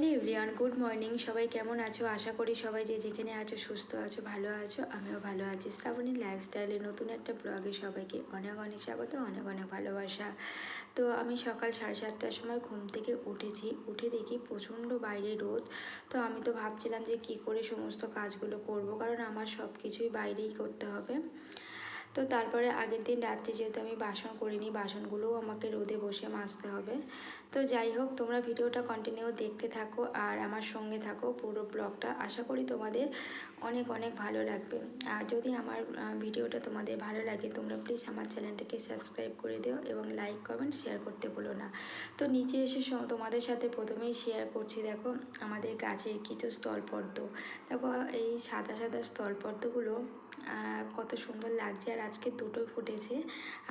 Hello everyone good morning. সবাই কেমন আছো? আশা করি সবাই যে যেখানে আছো, সুস্থ আছো, ভালো আছো। আমিও ভালো আছি। শ্রাবণীর লাইফস্টাইলে নতুন একটা ব্লগে সবাইকে অনেক অনেক স্বাগত, অনেক অনেক ভালোবাসা। তো আমি সকাল সাড়ে সাতটার সময় ঘুম থেকে উঠেছি। উঠে দেখি প্রচণ্ড বাইরে রোদ। তো আমি তো ভাবছিলাম যে কি করে সমস্ত কাজগুলো করব, কারণ আমার সব কিছুই বাইরেই করতে হবে। তো তারপরে আগের দিন রাত্রে যেহেতু আমি বাসন করিনি, বাসনগুলোও আমাকে রোদে বসে মাজতে হবে। তো যাই হোক, তোমরা ভিডিওটা কন্টিনিউ দেখতে থাকো আর আমার সঙ্গে থাকো পুরো ব্লগটা। আশা করি তোমাদের অনেক অনেক ভালো লাগবে। আর যদি আমার ভিডিওটা তোমাদের ভালো লাগে, তোমরা প্লিজ আমার চ্যানেলটাকে সাবস্ক্রাইব করে দিও এবং লাইক কমেন্ট শেয়ার করতে ভুলো না। তো নিচে এসে তোমাদের সাথে প্রথমেই শেয়ার করছি, দেখো আমাদের গাছের কিছু স্থলপদ্ম। দেখো এই সাদা সাদা স্থলপদ্মগুলো কত সুন্দর লাগছে আর আজকে দুটোই ফুটেছে।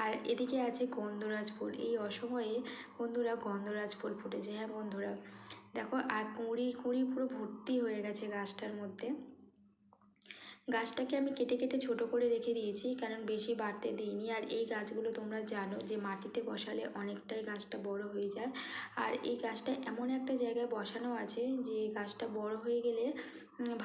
আর এদিকে আছে গন্ধরাজ ফুল এই অসময়ে বন্ধুরা গন্ধরাজ ফুল ফুটেছে। হ্যাঁ বন্ধুরা, দেখো আর কুঁড়ি কুঁড়ি পুরো ভর্তি হয়ে গেছে গাছটার মধ্যে। গাছটাকে আমি কেটে কেটে ছোট করে রেখে দিয়েছি, কারণ বেশি বাড়তে দিইনি। আর এই গাছগুলো তোমরা জানো যে মাটিতে বসালে অনেকটাই গাছটা বড় হয়ে যায়। আর এই গাছটা এমন একটা জায়গায় বসানো আছে যে গাছটা বড় হয়ে গেলে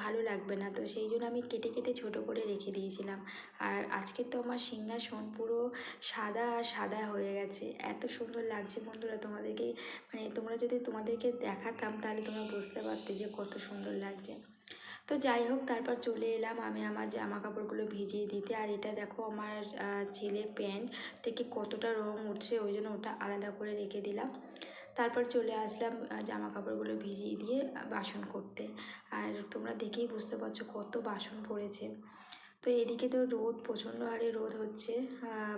ভালো লাগবে না। তো সেই জন্য আমি কেটে কেটে ছোট করে রেখে দিয়েছিলাম। আর আজকে তো আমার সিংহাসন পুরো সাদা আর সাদা হয়ে গেছে। এত সুন্দর লাগছে বন্ধুরা তোমাদেরকে। মানে তোমরা যদি তোমাদেরকে দেখাতাম তাহলে তোমরা বুঝতে পারতে যে কত সুন্দর লাগছে। তো যাই হোক, তারপর চলে এলাম আমি আমার জামা কাপড়গুলো ভিজিয়ে দিতে। আর এটা দেখো আমার ছেলের প্যান্ট থেকে কতটা রং উঠছে, ওই জন্য ওটা আলাদা করে রেখে দিলাম। তারপর চলে আসলাম জামা কাপড়গুলো ভিজিয়ে দিয়ে বাসন করতে। আর তোমরা দেখেই বুঝতে পারছ কত বাসন পড়েছে। তো এদিকে তো রোদ প্রচণ্ড হারে রোদ হচ্ছে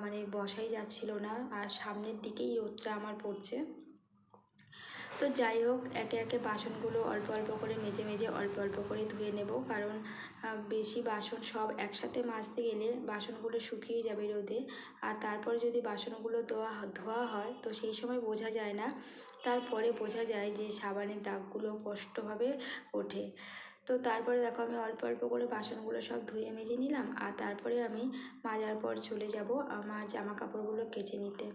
মানে বসাই যাচ্ছিল না। আর সামনের দিকেই রোদটা আমার পড়ছে। তো যাই হোক, একে একে বাসনগুলো অল্প অল্প করে মেজে মেজে অল্প অল্প করে ধুয়ে নেব। কারণ বেশি বাসন সব একসাথে মাজতে গেলে বাসনগুলো শুকিয়ে যাবে রোদে। আর তারপর যদি বাসনগুলো ধোয়া ধোয়া হয়, তো সেই সময় বোঝা যায় না। তারপরে বোঝা যায় যে সাবানের দাগগুলো কষ্টভাবে ওঠে। তো তারপরে দেখো আমি অল্প অল্প করে বাসনগুলো সব ধুয়ে মেজে নিলাম আর তারপরে আমি মাজার পর চলে যাব আমার জামা কাপড়গুলো কেচে নিতে।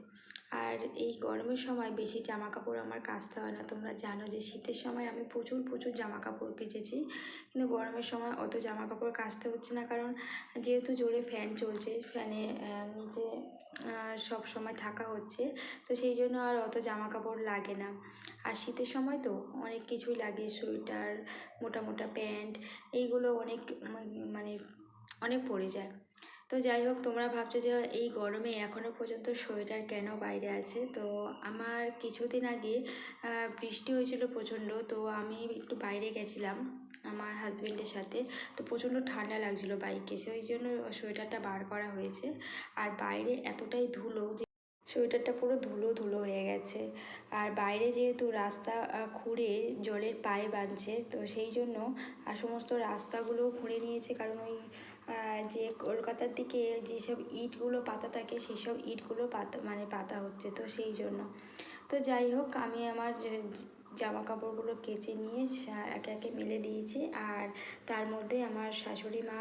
আর এই গরমের সময় বেশি জামা কাপড় আমার কাচতে হয় না। তোমরা জানো যে শীতের সময় আমি প্রচুর প্রচুর জামা কাপড় কেচেছি। কিন্তু গরমের সময় অত জামা কাপড় কাচতে হচ্ছে না কারণ যেহেতু জোরে ফ্যান চলছে, ফ্যানে নিচে সব সময় থাকা হচ্ছে। তো সেই জন্য আর অত জামা কাপড় লাগে না। আর শীতের সময় তো অনেক কিছুই লাগে, সোয়েটার, মোটা মোটা প্যান্ট, এইগুলো অনেক মানে অনেক পড়ে যায়। তো যাই হোক, তোমরা ভাবছ যে এই গরমে এখনও পর্যন্ত সোয়েটার কেন বাইরে আছে? তো আমার কিছুদিন আগে বৃষ্টি হয়েছিল প্রচণ্ড, তো আমি একটু বাইরে গেছিলাম আমার হাজবেন্ডের সাথে। তো প্রচণ্ড ঠান্ডা লাগছিল বাইকে সেই জন্য সোয়েটারটা বার করা হয়েছে। আর বাইরে এতটাই ধুলো যে সোয়েটারটা পুরো ধুলো ধুলো হয়ে গেছে। আর বাইরে যেহেতু রাস্তা খুঁড়ে জলের পায়ে বাঁধছে তো সেই জন্য আর সমস্ত রাস্তাগুলো খুঁড়ে নিয়েছে। কারণ ওই যে কলকাতার দিকে যেসব ইটগুলো পাতা থাকে সেই সব ইটগুলো পাতা মানে পাতা হচ্ছে তো সেই জন্য। তো যাই হোক, আমি আমার জামা কাপড়গুলো কেচে নিয়ে একে একে মেলে দিয়েছি। আর তার মধ্যে আমার শাশুড়ি মা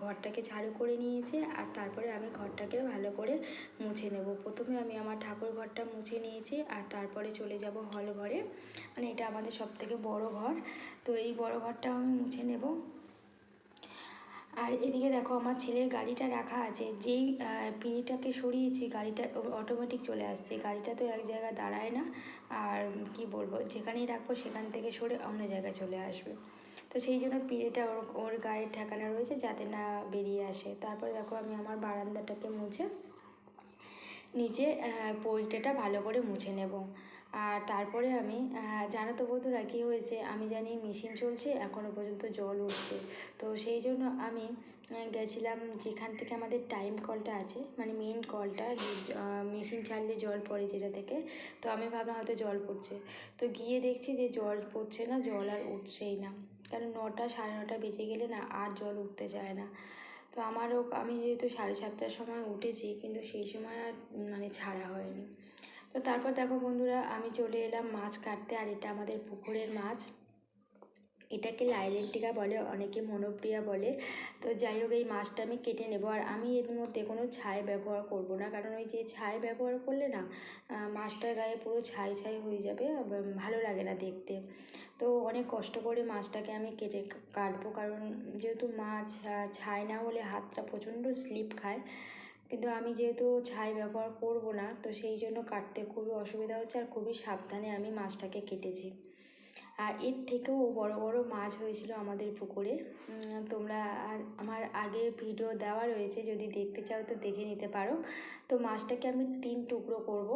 ঘরটাকে ঝাড়ু করে নিয়েছে। আর তারপরে আমি ঘরটাকে ভালো করে মুছে নেব। প্রথমে আমি আমার ঠাকুর ঘরটা মুছে নিয়েছি। আর তারপরে চলে যাব হল ঘরে। মানে এটা আমাদের সব থেকে বড় ঘর। তো এই বড় ঘরটাও আমি মুছে নেব। আর এদিকে দেখো আমার ছেলের গাড়িটা রাখা আছে, যেই পিঁড়িটাকে সরিয়েছি, গাড়িটা অটোমেটিক চলে আসছে। গাড়িটা তো এক জায়গায় দাঁড়ায় না, আর কি বলব, যেখানেই রাখব সেখান থেকে সরে অন্য জায়গায় চলে আসবে। তো সেই জন্য পিঁড়িটা ওর ওর গায়ে ঠেকানো রয়েছে যাতে না বেরিয়ে আসে। তারপরে দেখো আমি আমার বারান্দাটাকে মুছে, নিচে পৈটাটা ভালো করে মুছে নেব। আর তারপরে আমি জানো তো বন্ধুরা কী হয়েছে? আমি জানি মেশিন চলছে এখনও পর্যন্ত জল উঠছে। তো সেই জন্য আমি গেছিলাম যেখান থেকে আমাদের টাইম কলটা আছে মানে মেইন কলটা মেশিন ছাড়লে জল পড়ে যেটা থেকে, তো আমি ভাবলাম হয়তো জল পড়ছে। তো গিয়ে দেখছি যে জল পড়ছে না, জল আর উঠছেই না। কারণ নটা, সাড়ে নটা বেজে গেলে না আর জল উঠতে চায় না। তো আমারও, আমি যেহেতু সাড়ে সাতটার সময় উঠেছি, কিন্তু সেই সময় আর মানে ছাড়া হয়নি। তো তারপর দেখো বন্ধুরা, আমি চলে এলাম মাছ কাটতে, আর এটা আমাদের পুকুরের মাছ। এটাকে লাইলেন্টিকা বলে, অনেকে মনোপ্রিয়া বলে। তো যাই হোক, এই মাছটা আমি কেটে নেব, আর আমি এর মধ্যে কোনো ছাই ব্যবহার করব না। কারণ ওই যে ছাই ব্যবহার করলে না মাছটার গায়ে পুরো ছাই ছাই হয়ে যাবে ভালো লাগে না দেখতে। তো অনেক কষ্ট করে মাছটাকে আমি কেটে কাটবো, কারণ যেহেতু মাছ ছাই না হলে হাতটা প্রচণ্ড স্লিপ খায়। কিন্তু আমি যেহেতু ছাই ব্যবহার করব না, তো সেই জন্য কাটতে খুবই অসুবিধা হচ্ছে আর খুবই সাবধানে আমি মাছটাকে কেটেছি। আর এর থেকেও বড় বড় মাছ হয়েছিল আমাদের পুকুরে। তোমরা আমার আগে ভিডিও দেওয়া রয়েছে, যদি দেখতে চাও তো দেখে নিতে পারো। তো মাছটাকে আমি তিন টুকরো করব,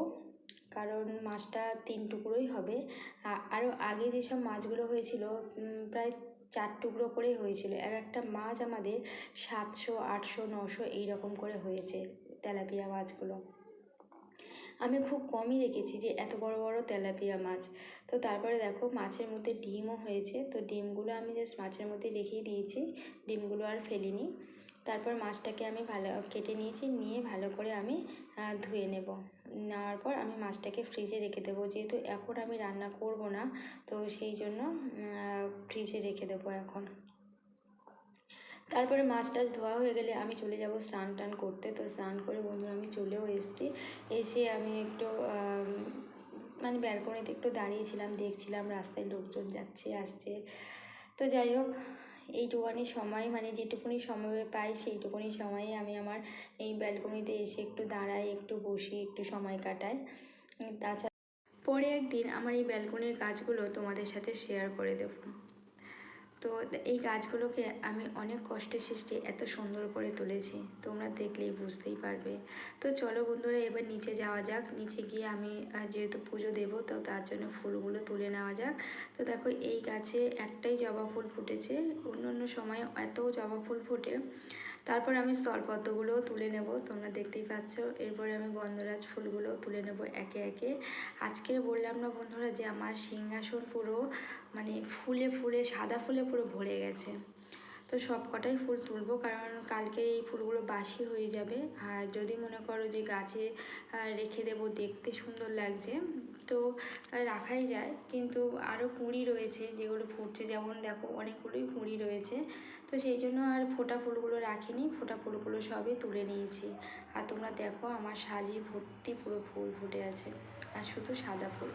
কারণ মাছটা তিন টুকরোই হবে। আরও আগে যেসব মাছগুলো হয়েছিল প্রায় চার টুকরো করেই হয়েছিল। এক একটা মাছ আমাদের সাতশো, আটশো, নশো এইরকম করে হয়েছে তেলাপিয়া মাছগুলো। আমি খুব কমই দেখেছি যে এত বড় বড় তেলাপিয়া মাছ। তো তারপরে দেখো মাছের মধ্যে ডিমও হয়েছে। তো ডিমগুলো আমি জাস্ট মাছের মধ্যে রেখেই দিয়েছি। ডিমগুলো আর ফেলিনি। তারপর মাছটাকে আমি ভালো কেটে নিয়েছি, নিয়ে ভালো করে আমি ধুয়ে নেব। নেওয়ার পর আমি মাছটাকে ফ্রিজে রেখে দেবো। যেহেতু এখন আমি রান্না করব না, তো সেই জন্য ফ্রিজে রেখে দেবো এখন। তারপরে মাছ টাছ ধোয়া হয়ে গেলে আমি চলে যাব স্নান টান করতে। তো স্নান করে বন্ধুরা, আমি চলেও এসেছি। এসে আমি একটু মানে ব্যালকনিতে একটু দাঁড়িয়েছিলাম, দেখছিলাম রাস্তায় লোকজন যাচ্ছে, আসছে। তো যাই হোক এইটুকুনি সময় মানে যেটুকুনি সময় পাই সেইটুকুনি সময়ে আমি আমার এই ব্যালকনিতে এসে একটু দাঁড়াই, একটু বসি, একটু সময় কাটাই। তাছাড়া পরে একদিন আমার এই ব্যালকনির গাছগুলো তোমাদের সাথে শেয়ার করে দেবো। তো এই গাছগুলোকে আমি অনেক কষ্টে সৃষ্টি এত সুন্দর করে তুলেছি। তোমরা দেখলেই বুঝতেই পারবে। তো চলো বন্ধুরা, এবার নিচে যাওয়া যাক। নিচে গিয়ে আমি যেহেতু পুজো দেব, তো তার জন্য ফুলগুলো তুলে নেওয়া যাক। তো দেখো, এই গাছে একটাই জবা ফুল ফুটেছে। অন্য অন্য সময় এত জবা ফুল ফোটে। তারপর আমি স্থলপদ্মগুলোও তুলে নেব, তোমরা দেখতেই পাচ্ছ। এরপরে আমি গন্ধরাজ ফুলগুলো তুলে নেব একে একে। আজকে বললাম না বন্ধুরা যে আমার সিংহাসন পুরো মানে ফুলে ফুলে, সাদা ফুলে পুরো ভরে গেছে। তো সব কটাই ফুল তুলবো কারণ কালকে এই ফুলগুলো বাসি হয়ে যাবে। আর যদি মনে করো যে গাছে রেখে দেবো, দেখতে সুন্দর লাগছে তো রাখাই যায়। কিন্তু আরও কুঁড়ি রয়েছে যেগুলো ফুটছে। যেমন দেখো, অনেকগুলোই কুঁড়ি রয়েছে। তো সেই জন্য আর ফোটা ফুলগুলো রাখিনি। ফোটা ফুলগুলো সবই তুলে নিয়েছি। আর তোমরা দেখো, আমার সাজি ভর্তি পুরো ফুল ফুটে আছে। আর শুধু সাদা ফুল।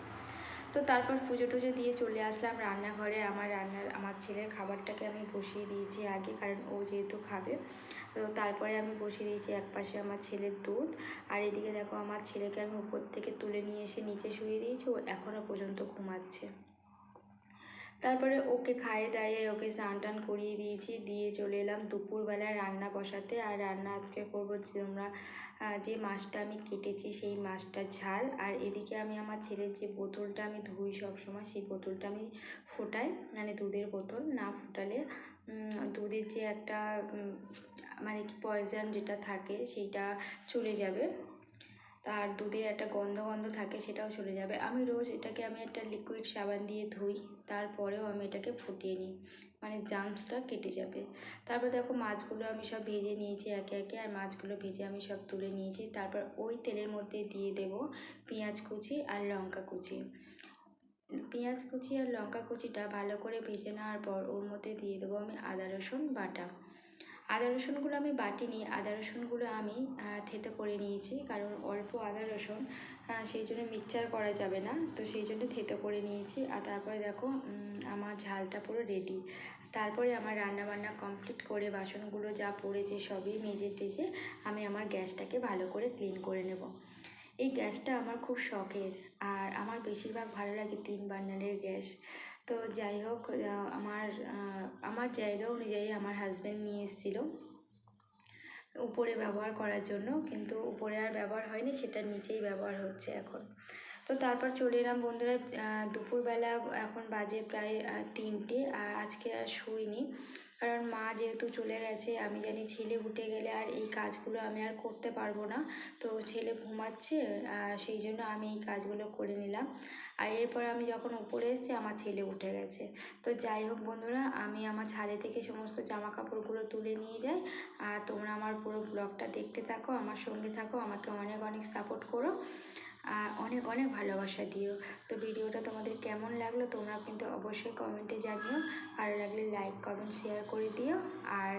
তো তারপর পুজো টুজো দিয়ে চলে আসলাম রান্নাঘরে। আমার রান্নার, আমার ছেলের খাবারটাকে আমি বসিয়ে দিয়েছি আগে, কারণ ও যেহেতু খাবে। তো তারপরে আমি বসিয়ে দিয়েছি এক পাশে আমার ছেলের দুধ। আর এদিকে দেখো আমার ছেলেকে আমি উপর থেকে তুলে নিয়ে এসে নিচে শুয়ে দিয়েছি, ও এখনও পর্যন্ত ঘুমাচ্ছে। তারপরে ওকে খাইয়ে দাইয়ে ওকে স্নান টান করিয়ে দিয়েছি, দিয়ে চলে এলাম দুপুরবেলায় রান্না বসাতে। আর রান্না আজকে করব যে তোমরা যে মাছটা আমি কেটেছি সেই মাছটার ঝাল। আর এদিকে আমি আমার ছেলের যে বোতলটা আমি ধুই সবসময়, সেই বোতলটা আমি ফোটাই মানে দুধের বোতল না ফোটালে দুধের যে একটা মানে কি পয়জন যেটা থাকে, সেইটা চলে যাবে। তার দুধের একটা গন্ধ গন্ধ থাকে সেটাও চলে যাবে। আমি রোজ এটাকে আমি একটা লিকুইড সাবান দিয়ে ধুই, তারপরেও আমি এটাকে ফুটিয়ে নিই। মানে জামসটা কেটে যাবে। তারপর দেখো মাছগুলো আমি সব ভেজে নিয়েছি একে একে, আর মাছগুলো ভেজে আমি সব তুলে নিয়েছি। তারপর ওই তেলের মধ্যে দিয়ে দেব পেঁয়াজ কুচি আর লঙ্কা কুচি। পেঁয়াজ কুচি আর লঙ্কা কুচিটা ভালো করে ভেজে নেওয়ার পর ওর মধ্যে দিয়ে দেবো আমি আদা রসুন বাটা। আদা রসুনগুলো আমি বাটিনি, আদা রসুনগুলো আমি থেতো করে নিয়েছি, কারণ অল্প আদা রসুন সেই জন্য মিক্সচার করা যাবে না, তো সেই জন্য থেতো করে নিয়েছি। আর তারপরে দেখো আমার ঝালটা পুরো রেডি তারপরে আমার রান্না বান্না কমপ্লিট করে বাসনগুলো যা পড়েছে সবই মেজে টেজে আমি আমার গ্যাসটাকে ভালো করে ক্লিন করে নেব। এই গ্যাসটা আমার খুব শখের, আর আমার বেশিরভাগ ভালো লাগে তিন বার্নারের গ্যাস। তো যাই হোক আমার আমার জায়গা অনুযায়ী আমার হাজব্যান্ড নিয়ে এসেছিল উপরে ব্যবহার করার জন্য, কিন্তু উপরে আর ব্যবহার হয়নি, সেটা নিচেই ব্যবহার হচ্ছে এখন। তো তারপর চলে এলাম বন্ধুরা দুপুরবেলা এখন বাজে প্রায় তিনটে, আর আজকে আর শুইনি। কারণ মা যেহেতু চলে গেছে, আমি জানি ছেলে উঠে গেলে আর এই কাজগুলো আমি আর করতে পারব না। তো ছেলে ঘুমাচ্ছে, আর সেই জন্য আমি এই কাজগুলো করে নিলাম। আর এরপর আমি যখন উপরে এসেছি, আমার ছেলে উঠে গেছে। তো যাই হোক বন্ধুরা, আমি আমার ছাদে থেকে সমস্ত জামা কাপড়গুলো তুলে নিয়ে যাই। আর তোমরা আমার পুরো ব্লগটা দেখতে থাকো, আমার সঙ্গে থাকো, আমাকে অনেক অনেক সাপোর্ট করো। অনেক অনেক ভালোবাসা দিও। তো ভিডিওটা তোমাদের কেমন লাগল তোমরা কিন্তু অবশ্যই কমেন্টে জানিও। ভালো লাগলে লাইক, কমেন্ট, শেয়ার করে দিও। আর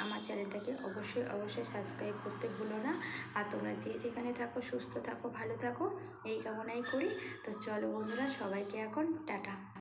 আমার চ্যানেলটাকে অবশ্যই অবশ্যই সাবস্ক্রাইব করতে ভুলো না। আর তোমরা যে যেখানে থাকো, সুস্থ থাকো, ভালো থাকো, এই কামনাই করি। তো চলো বন্ধুরা, সবাইকে এখন টাটা।